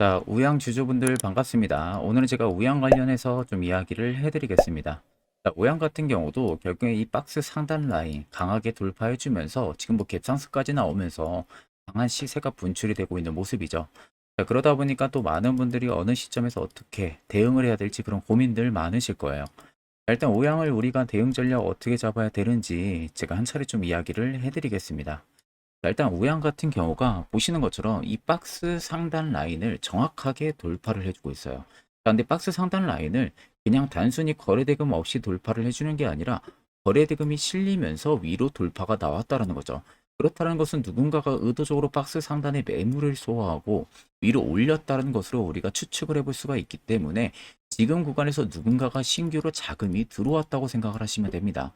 자, 우양 주주분들 반갑습니다. 오늘은 제가 우양 관련해서 좀 이야기를 해드리겠습니다. 자, 우양 같은 경우도 결국에 이 박스 상단 라인 강하게 돌파해주면서 지금 뭐 갭상승까지 나오면서 강한 시세가 분출이 되고 있는 모습이죠. 자, 그러다 보니까 또 많은 분들이 어느 시점에서 어떻게 대응을 해야 될지 그런 고민들 많으실 거예요. 자, 일단 우양을 우리가 대응 전략 어떻게 잡아야 되는지 제가 한 차례 좀 이야기를 해드리겠습니다. 자, 일단 우양 같은 경우가 보시는 것처럼 이 박스 상단 라인을 정확하게 돌파를 해주고 있어요. 자, 근데 박스 상단 라인을 그냥 단순히 거래대금 없이 돌파를 해주는 게 아니라 거래대금이 실리면서 위로 돌파가 나왔다라는 거죠. 그렇다는 것은 누군가가 의도적으로 박스 상단에 매물을 소화하고 위로 올렸다는 것으로 우리가 추측을 해볼 수가 있기 때문에 지금 구간에서 누군가가 신규로 자금이 들어왔다고 생각을 하시면 됩니다.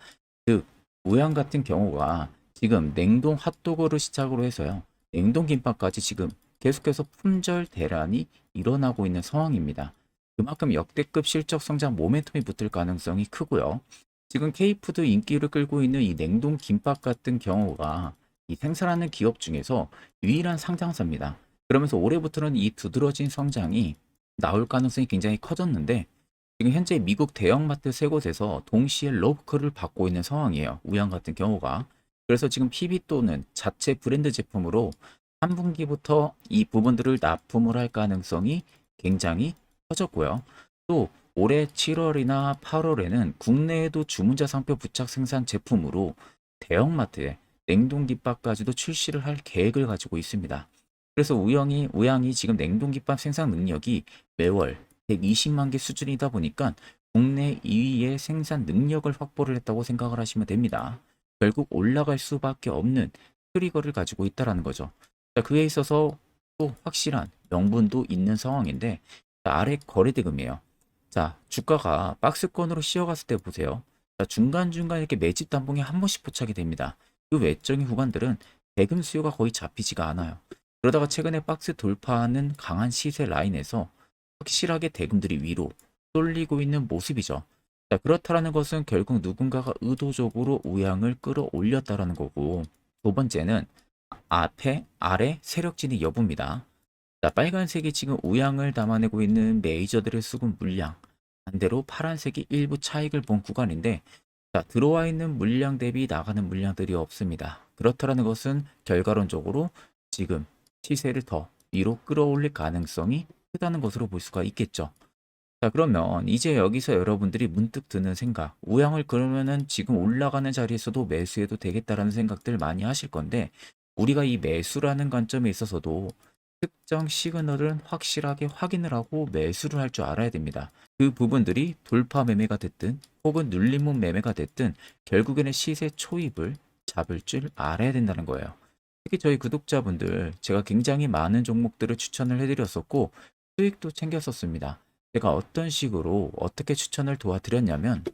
즉, 우양 같은 경우가 지금 냉동 핫도그를 시작으로 해서요. 냉동 김밥까지 지금 계속해서 품절 대란이 일어나고 있는 상황입니다. 그만큼 역대급 실적 성장 모멘텀이 붙을 가능성이 크고요. 지금 K푸드 인기를 끌고 있는 이 냉동 김밥 같은 경우가 이 생산하는 기업 중에서 유일한 상장사입니다. 그러면서 올해부터는 이 두드러진 성장이 나올 가능성이 굉장히 커졌는데 지금 현재 미국 대형마트 세 곳에서 동시에 러브콜을 받고 있는 상황이에요. 우양 같은 경우가. 그래서 지금 PB 또는 자체 브랜드 제품으로 3분기부터 이 부분들을 납품을 할 가능성이 굉장히 커졌고요. 또 올해 7월이나 8월에는 국내에도 주문자 상표 부착 생산 제품으로 대형마트에 냉동김밥까지도 출시를 할 계획을 가지고 있습니다. 그래서 우영이, 우양이 지금 냉동김밥 생산 능력이 매월 120만 개 수준이다 보니까 국내 2위의 생산 능력을 확보를 했다고 생각을 하시면 됩니다. 결국 올라갈 수밖에 없는 트리거를 가지고 있다라는 거죠. 자, 그에 있어서 또 확실한 명분도 있는 상황인데 자, 아래 거래대금이에요. 자, 주가가 박스권으로 씌어갔을 때 보세요. 자, 중간중간 이렇게 매집 단봉이 한 번씩 포착이 됩니다. 그 외적인 구간들은 대금 수요가 거의 잡히지가 않아요. 그러다가 최근에 박스 돌파하는 강한 시세 라인에서 확실하게 대금들이 위로 쏠리고 있는 모습이죠. 자, 그렇다라는 것은 결국 누군가가 의도적으로 우양을 끌어올렸다라는 거고, 두 번째는 앞에, 아래 세력진의 여부입니다. 자, 빨간색이 지금 우양을 담아내고 있는 메이저들의 수급 물량, 반대로 파란색이 일부 차익을 본 구간인데, 자, 들어와 있는 물량 대비 나가는 물량들이 없습니다. 그렇다라는 것은 결과론적으로 지금 시세를 더 위로 끌어올릴 가능성이 크다는 것으로 볼 수가 있겠죠. 자, 그러면 이제 여기서 여러분들이 문득 드는 생각, 우양을 그러면은 지금 올라가는 자리에서도 매수해도 되겠다라는 생각들 많이 하실 건데, 우리가 이 매수라는 관점에 있어서도 특정 시그널은 확실하게 확인을 하고 매수를 할 줄 알아야 됩니다. 그 부분들이 돌파 매매가 됐든 혹은 눌림목 매매가 됐든 결국에는 시세 초입을 잡을 줄 알아야 된다는 거예요. 특히 저희 구독자분들 제가 굉장히 많은 종목들을 추천을 해드렸었고 수익도 챙겼었습니다. 제가 어떤 식으로 어떻게 추천을 도와드렸냐면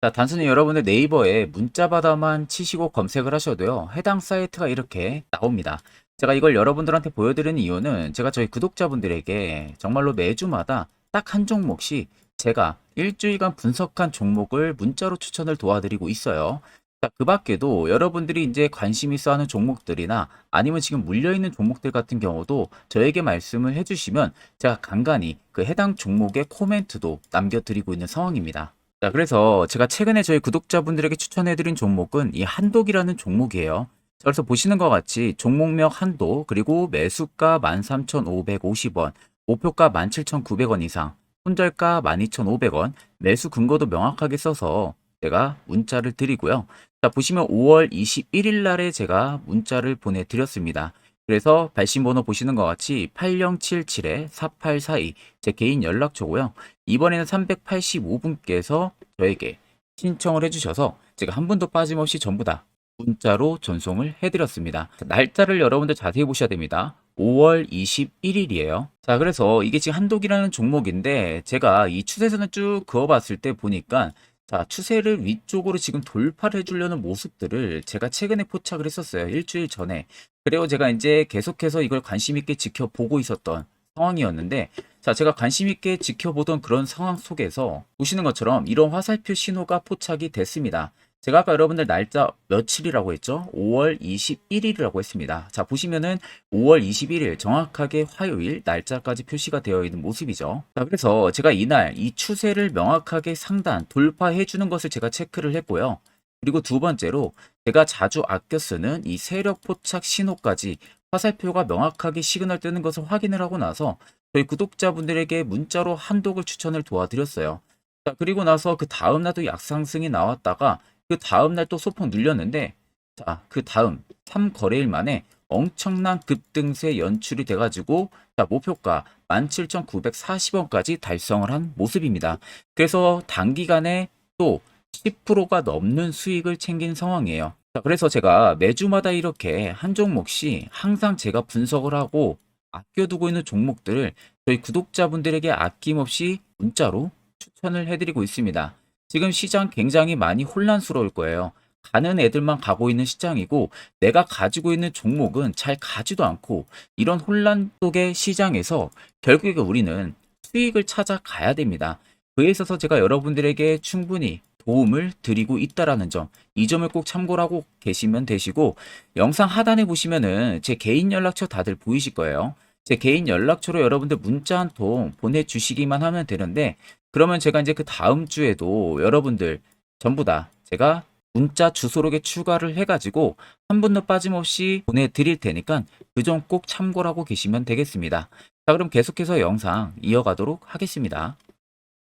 자, 단순히 여러분들 네이버에 문자바다만 치시고 검색을 하셔도요. 해당 사이트가 이렇게 나옵니다. 제가 이걸 여러분들한테 보여드리는 이유는 제가 저희 구독자분들에게 정말로 매주마다 딱 한 종목씩 제가 일주일간 분석한 종목을 문자로 추천을 도와드리고 있어요. 자, 그 밖에도 여러분들이 이제 관심 있어 하는 종목들이나 아니면 지금 물려있는 종목들 같은 경우도 저에게 말씀을 해주시면 제가 간간히 그 해당 종목의 코멘트도 남겨드리고 있는 상황입니다. 자, 그래서 제가 최근에 저희 구독자분들에게 추천해드린 종목은 이 한독이라는 종목이에요. 자, 그래서 보시는 것 같이 종목명 한도, 그리고 매수가 13,550원, 목표가 17,900원 이상, 손절가 12,500원, 매수 근거도 명확하게 써서 제가 문자를 드리고요. 자, 보시면 5월 21일 날에 제가 문자를 보내드렸습니다. 그래서 발신 번호 보시는 것 같이 8077-4842 제 개인 연락처고요. 이번에는 385분께서 저에게 신청을 해주셔서 제가 한 분도 빠짐없이 전부 다 문자로 전송을 해드렸습니다. 자, 날짜를 여러분들 자세히 보셔야 됩니다. 5월 21일이에요. 자, 그래서 이게 지금 한독이라는 종목인데 제가 이 추세선을 쭉 그어봤을 때 보니까 자, 추세를 위쪽으로 지금 돌파를 해주려는 모습들을 제가 최근에 포착을 했었어요. 일주일 전에. 그리고 제가 이제 계속해서 이걸 관심 있게 지켜보고 있었던 상황이었는데, 자, 제가 관심 있게 지켜보던 그런 상황 속에서 보시는 것처럼 이런 화살표 신호가 포착이 됐습니다. 제가 아까 여러분들 날짜 며칠이라고 했죠? 5월 21일이라고 했습니다. 자, 보시면은 5월 21일 정확하게 화요일 날짜까지 표시가 되어 있는 모습이죠. 자, 그래서 제가 이날 이 추세를 명확하게 상단 돌파해 주는 것을 제가 체크를 했고요. 그리고 두 번째로 제가 자주 아껴 쓰는 이 세력 포착 신호까지 화살표가 명확하게 시그널 뜨는 것을 확인을 하고 나서 저희 구독자분들에게 문자로 한독을 추천을 도와드렸어요. 자, 그리고 나서 그 다음 날도 약상승이 나왔다가 그 다음 날 또 소폭 눌렸는데 자, 그 다음 3거래일 만에 엄청난 급등세 연출이 돼가지고 자, 목표가 17,940원까지 달성을 한 모습입니다. 그래서 단기간에 또 10%가 넘는 수익을 챙긴 상황이에요. 자, 그래서 제가 매주마다 이렇게 한 종목씩 항상 제가 분석을 하고 아껴두고 있는 종목들을 저희 구독자분들에게 아낌없이 문자로 추천을 해드리고 있습니다. 지금 시장 굉장히 많이 혼란스러울 거예요. 가는 애들만 가고 있는 시장이고 내가 가지고 있는 종목은 잘 가지도 않고 이런 혼란 속의 시장에서 결국에 우리는 수익을 찾아가야 됩니다. 그에 있어서 제가 여러분들에게 충분히 도움을 드리고 있다라는 점, 이 점을 꼭 참고를 하고 계시면 되시고 영상 하단에 보시면은 제 개인 연락처 다들 보이실 거예요. 제 개인 연락처로 여러분들 문자 한 통 보내주시기만 하면 되는데 그러면 제가 이제 그 다음 주에도 여러분들 전부 다 제가 문자 주소록에 추가를 해가지고 한 분도 빠짐없이 보내드릴 테니까 그 점 꼭 참고를 하고 계시면 되겠습니다. 자, 그럼 계속해서 영상 이어가도록 하겠습니다.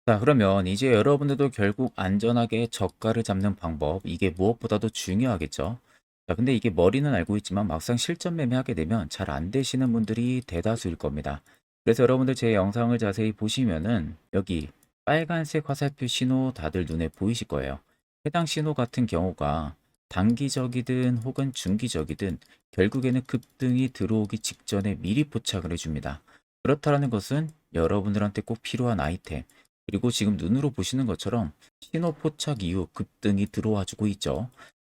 자, 그러면 이제 여러분들도 결국 안전하게 저가를 잡는 방법, 이게 무엇보다도 중요하겠죠. 자, 근데 이게 머리는 알고 있지만 막상 실전 매매하게 되면 잘 안 되시는 분들이 대다수일 겁니다. 그래서 여러분들 제 영상을 자세히 보시면은 여기 빨간색 화살표 신호 다들 눈에 보이실 거예요. 해당 신호 같은 경우가 단기적이든 혹은 중기적이든 결국에는 급등이 들어오기 직전에 미리 포착을 해줍니다. 그렇다라는 것은 여러분들한테 꼭 필요한 아이템, 그리고 지금 눈으로 보시는 것처럼 신호 포착 이후 급등이 들어와 주고 있죠.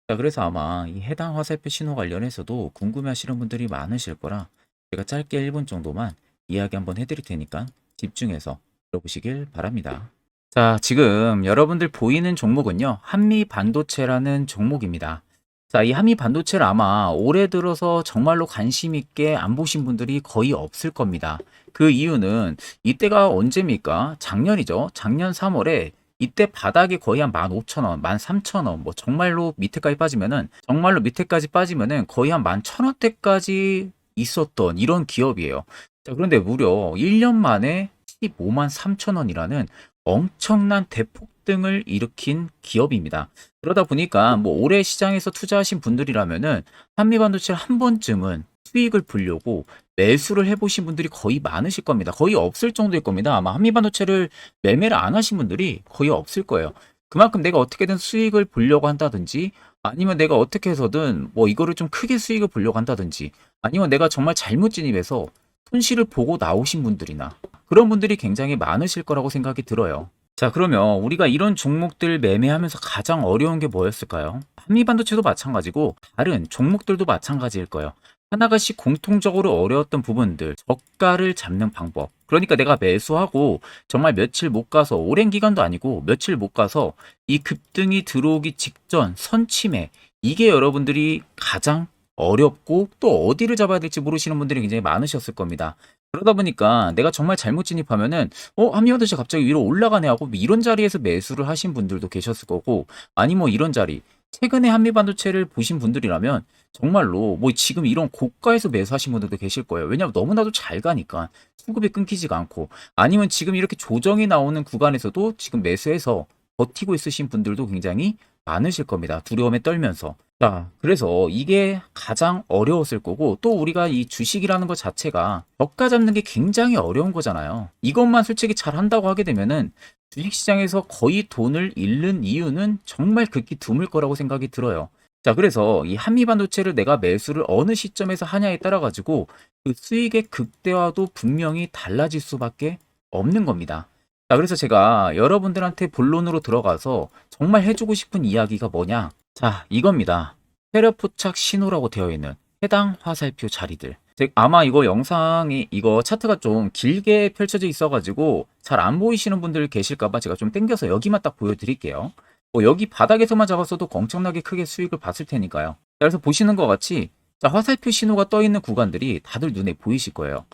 자, 그래서 아마 이 해당 화살표 신호 관련해서도 궁금해 하시는 분들이 많으실 거라 제가 짧게 1분 정도만 이야기 한번 해드릴 테니까 집중해서 들어보시길 바랍니다. 자, 지금 여러분들 보이는 종목은요, 한미 반도체라는 종목입니다. 자, 이 한미 반도체를 아마 올해 들어서 정말로 관심 있게 안 보신 분들이 거의 없을 겁니다. 그 이유는 이때가 언제입니까? 작년이죠. 작년 3월에 이때 바닥이 거의 한 15,000원, 13,000원, 뭐 정말로 밑에까지 빠지면은 정말로 밑에까지 빠지면은 거의 한 11,000원대까지 있었던 이런 기업이에요. 자, 그런데 무려 1년 만에 15만 3천원이라는 엄청난 대폭등을 일으킨 기업입니다. 그러다 보니까 뭐 올해 시장에서 투자하신 분들이라면은 한미반도체를 한 번쯤은 수익을 보려고 매수를 해보신 분들이 거의 많으실 겁니다. 거의 없을 정도일 겁니다. 아마 한미반도체를 매매를 안 하신 분들이 거의 없을 거예요. 그만큼 내가 어떻게든 수익을 보려고 한다든지 아니면 내가 어떻게 해서든 뭐 이거를 좀 크게 수익을 보려고 한다든지 아니면 내가 정말 잘못 진입해서 손실을 보고 나오신 분들이나 그런 분들이 굉장히 많으실 거라고 생각이 들어요. 자, 그러면 우리가 이런 종목들 매매하면서 가장 어려운 게 뭐였을까요? 한미반도체도 마찬가지고 다른 종목들도 마찬가지일 거예요. 하나가씩 공통적으로 어려웠던 부분들, 저가를 잡는 방법. 그러니까 내가 매수하고 정말 며칠 못 가서 오랜 기간도 아니고 며칠 못 가서 이 급등이 들어오기 직전 선침해 이게 여러분들이 가장 어렵고 또 어디를 잡아야 될지 모르시는 분들이 굉장히 많으셨을 겁니다. 그러다 보니까 내가 정말 잘못 진입하면은 어 한미반도체 갑자기 위로 올라가네 하고 뭐 이런 자리에서 매수를 하신 분들도 계셨을 거고 아니 뭐 이런 자리 최근에 한미 반도체를 보신 분들이라면 정말로 뭐 지금 이런 고가에서 매수하신 분들도 계실 거예요. 왜냐하면 너무나도 잘 가니까 수급이 끊기지가 않고 아니면 지금 이렇게 조정이 나오는 구간에서도 지금 매수해서 버티고 있으신 분들도 굉장히 많으실 겁니다. 두려움에 떨면서. 자, 그래서 이게 가장 어려웠을 거고 또 우리가 이 주식이라는 것 자체가 저가 잡는 게 굉장히 어려운 거잖아요. 이것만 솔직히 잘 한다고 하게 되면은 주식 시장에서 거의 돈을 잃는 이유는 정말 극히 드물 거라고 생각이 들어요. 자, 그래서 이 한미 반도체를 내가 매수를 어느 시점에서 하냐에 따라 가지고 그 수익의 극대화도 분명히 달라질 수밖에 없는 겁니다. 자, 그래서 제가 여러분들한테 본론으로 들어가서 정말 해주고 싶은 이야기가 뭐냐? 자, 이겁니다. 세력 포착 신호라고 되어 있는 해당 화살표 자리들. 즉, 아마 이거 영상이 이거 차트가 좀 길게 펼쳐져 있어가지고 잘 안 보이시는 분들 계실까봐 제가 좀 땡겨서 여기만 딱 보여드릴게요. 뭐 여기 바닥에서만 잡았어도 엄청나게 크게 수익을 봤을 테니까요. 자, 그래서 보시는 것 같이 자, 화살표 신호가 떠 있는 구간들이 다들 눈에 보이실 거예요.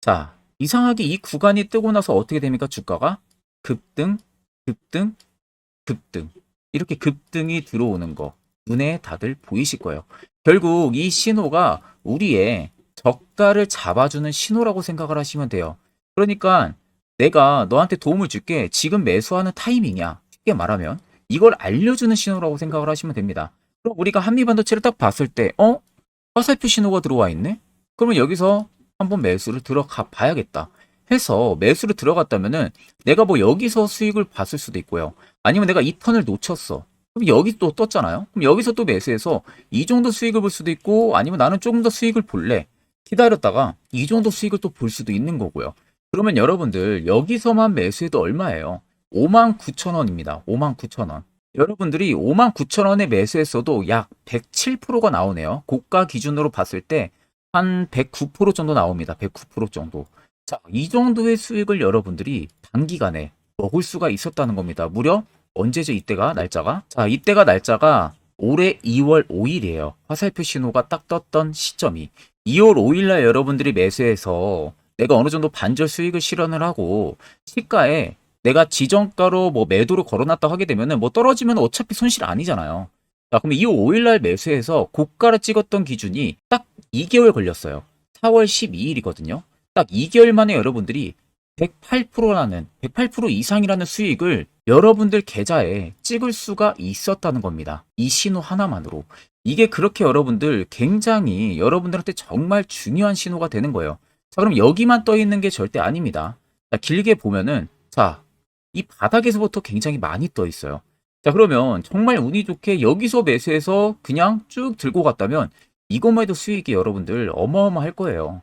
자, 이상하게 이 구간이 뜨고 나서 어떻게 됩니까? 주가가 급등, 급등, 급등. 이렇게 급등이 들어오는 거 눈에 다들 보이실 거예요. 결국 이 신호가 우리의 저가를 잡아주는 신호라고 생각을 하시면 돼요. 그러니까 내가 너한테 도움을 줄게. 지금 매수하는 타이밍이야. 쉽게 말하면 이걸 알려주는 신호라고 생각을 하시면 됩니다. 그럼 우리가 한미반도체를 딱 봤을 때, 어? 화살표 신호가 들어와 있네? 그러면 여기서 한번 매수를 들어가 봐야겠다. 해서 매수를 들어갔다면은 내가 뭐 여기서 수익을 봤을 수도 있고요. 아니면 내가 이 턴을 놓쳤어. 그럼 여기 또 떴잖아요. 그럼 여기서 또 매수해서 이 정도 수익을 볼 수도 있고 아니면 나는 조금 더 수익을 볼래. 기다렸다가 이 정도 수익을 또 볼 수도 있는 거고요. 그러면 여러분들 여기서만 매수해도 얼마예요? 59,000원입니다. 59,000원. 여러분들이 59,000원에 매수했어도 약 107%가 나오네요. 고가 기준으로 봤을 때 한 109% 정도 나옵니다. 109% 정도. 자, 이 정도의 수익을 여러분들이 단기간에 먹을 수가 있었다는 겁니다. 무려 언제죠? 이때가 날짜가? 자, 이때가 날짜가 올해 2월 5일이에요. 화살표 신호가 딱 떴던 시점이 2월 5일날 여러분들이 매수해서 내가 어느 정도 반절 수익을 실현을 하고 시가에 내가 지정가로 뭐 매도를 걸어놨다 하게 되면은 뭐 떨어지면 어차피 손실 아니잖아요. 자, 그럼 2월 5일날 매수해서 고가를 찍었던 기준이 딱 2개월 걸렸어요. 4월 12일이거든요. 딱 2개월 만에 여러분들이 108%라는 108% 이상이라는 수익을 여러분들 계좌에 찍을 수가 있었다는 겁니다. 이 신호 하나만으로. 이게 그렇게 여러분들 굉장히 여러분들한테 정말 중요한 신호가 되는 거예요. 자, 그럼 여기만 떠 있는 게 절대 아닙니다. 자, 길게 보면은 자, 이 바닥에서부터 굉장히 많이 떠 있어요. 자, 그러면 정말 운이 좋게 여기서 매수해서 그냥 쭉 들고 갔다면 이것만 해도 수익이 여러분들 어마어마할 거예요.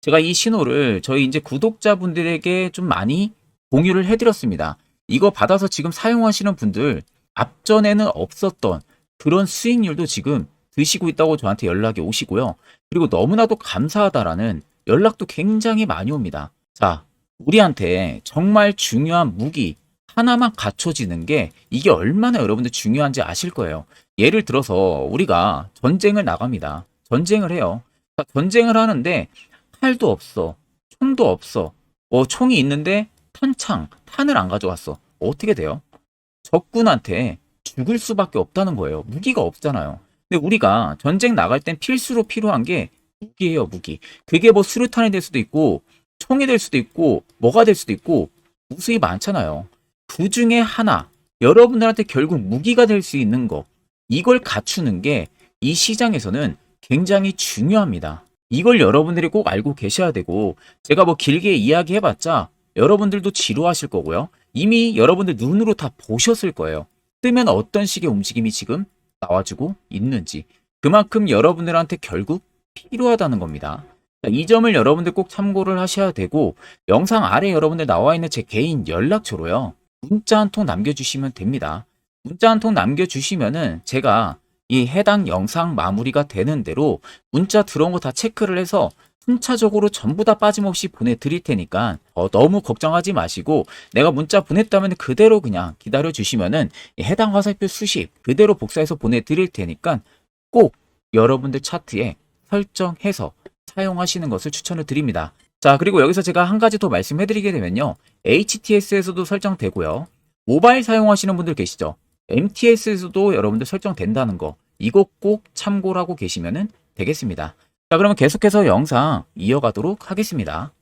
제가 이 신호를 저희 이제 구독자분들에게 좀 많이 공유를 해드렸습니다. 이거 받아서 지금 사용하시는 분들 앞전에는 없었던 그런 수익률도 지금 드시고 있다고 저한테 연락이 오시고요. 그리고 너무나도 감사하다라는 연락도 굉장히 많이 옵니다. 자, 우리한테 정말 중요한 무기 하나만 갖춰지는 게 이게 얼마나 여러분들 중요한지 아실 거예요. 예를 들어서 우리가 전쟁을 나갑니다. 전쟁을 해요. 자, 전쟁을 하는데 칼도 없어. 총도 없어. 뭐 총이 있는데 탄창, 탄을 안 가져왔어. 어떻게 돼요? 적군한테 죽을 수밖에 없다는 거예요. 무기가 없잖아요. 근데 우리가 전쟁 나갈 땐 필수로 필요한 게 무기예요, 무기. 그게 뭐 수류탄이 될 수도 있고, 총이 될 수도 있고, 뭐가 될 수도 있고, 무수히 많잖아요. 그 중에 하나, 여러분들한테 결국 무기가 될 수 있는 거, 이걸 갖추는 게 이 시장에서는 굉장히 중요합니다. 이걸 여러분들이 꼭 알고 계셔야 되고, 제가 뭐 길게 이야기해봤자 여러분들도 지루하실 거고요. 이미 여러분들 눈으로 다 보셨을 거예요. 뜨면 어떤 식의 움직임이 지금 나와주고 있는지. 그만큼 여러분들한테 결국 필요하다는 겁니다. 자, 이 점을 여러분들 꼭 참고를 하셔야 되고, 영상 아래 여러분들 나와 있는 제 개인 연락처로요. 문자 한 통 남겨주시면 됩니다. 문자 한 통 남겨주시면은 제가 이 해당 영상 마무리가 되는 대로 문자 들어온 거 다 체크를 해서 순차적으로 전부 다 빠짐없이 보내드릴 테니까 어, 너무 걱정하지 마시고 내가 문자 보냈다면 그대로 그냥 기다려 주시면은 이 해당 화살표 수십 그대로 복사해서 보내드릴 테니까 꼭 여러분들 차트에 설정해서 사용하시는 것을 추천을 드립니다. 자 그리고 여기서 제가 한 가지 더 말씀해드리게 되면요. HTS에서도 설정되고요. 모바일 사용하시는 분들 계시죠 MTS에서도 여러분들 설정된다는 거 이거 꼭 참고라고 계시면 되겠습니다. 자, 그러면 계속해서 영상 이어가도록 하겠습니다.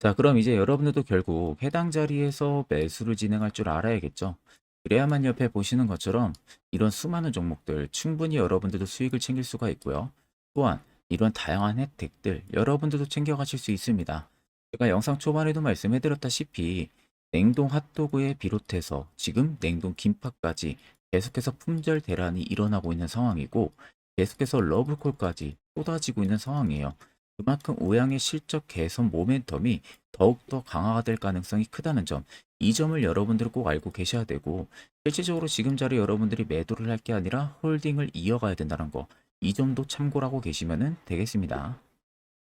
자, 그럼 이제 여러분들도 결국 해당 자리에서 매수를 진행할 줄 알아야겠죠. 그래야만 옆에 보시는 것처럼 이런 수많은 종목들 충분히 여러분들도 수익을 챙길 수가 있고요. 또한 이런 다양한 혜택들 여러분들도 챙겨가실 수 있습니다. 제가 영상 초반에도 말씀해드렸다시피 냉동 핫도그에 비롯해서 지금 냉동 김밥까지 계속해서 품절 대란이 일어나고 있는 상황이고 계속해서 러브콜까지 쏟아지고 있는 상황이에요. 그만큼 우양의 실적 개선 모멘텀이 더욱더 강화가 될 가능성이 크다는 점, 이 점을 여러분들 꼭 알고 계셔야 되고 실질적으로 지금 자리 여러분들이 매도를 할 게 아니라 홀딩을 이어가야 된다는 거, 이 점도 참고라고 계시면 되겠습니다.